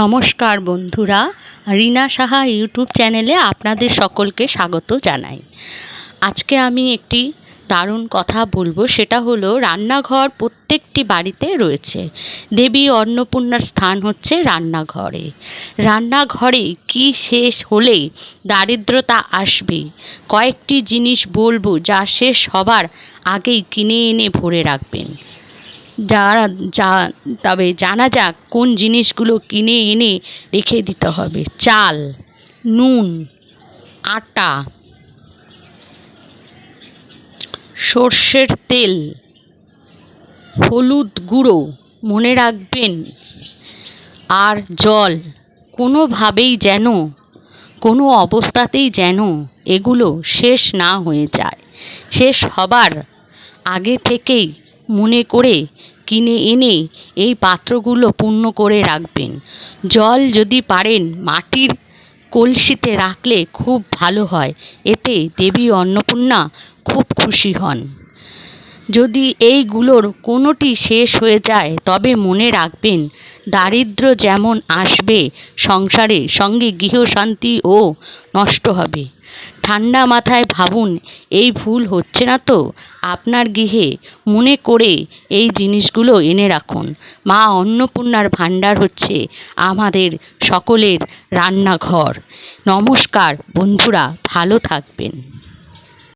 নমস্কার বন্ধুরা, রিনা সাহা ইউটিউব চ্যানেলে আপনাদের সকলকে স্বাগত জানাই। আজকে আমি একটি দারুণ কথা বলব, সেটা হলো রান্নাঘর প্রত্যেকটি বাড়িতে রয়েছে। দেবী অন্নপূর্ণার স্থান হচ্ছে রান্নাঘরে। রান্নাঘরে কি শেষ হলে দারিদ্রতা আসবে? কয়েকটি জিনিস বলব যা শেষ হবার আগেই কিনে এনে ভরে রাখবেন। যারা যা, তবে জানা যাক কোন জিনিসগুলো কিনে এনে রেখে দিতে হবে। চাল, নুন, আটা, সর্ষের তেল, হলুদ গুঁড়ো, মনে রাখবেন, আর জল। কোনোভাবেই যেন, কোনো অবস্থাতেই যেন এগুলো শেষ না হয়ে যায়। শেষ হবার আগে থেকেই মনে করে কিনে এনে এই পাত্রগুলো পূর্ণ করে রাখবেন। জল যদি পারেন মাটির কলসিতে রাখলে খুব ভালো হয়। এতে দেবী অন্নপূর্ণা খুব খুশি হন। যদি এইগুলোর কোনোটি শেষ হয়ে যায়, তবে মনে রাখবেন, দারিদ্র্য যেমন আসবে, সংসারে সঙ্গে গৃহশান্তিও নষ্ট হবে। ঠান্ডা মাথায় ভাবুন, এই ভুল হচ্ছে না তো? আপনার গৃহে মনে করে এই জিনিসগুলো এনে রাখুন। মা অন্নপূর্ণার ভাণ্ডার হচ্ছে আমাদের সকলের রান্নাঘর। নমস্কার বন্ধুরা, ভালো থাকবেন।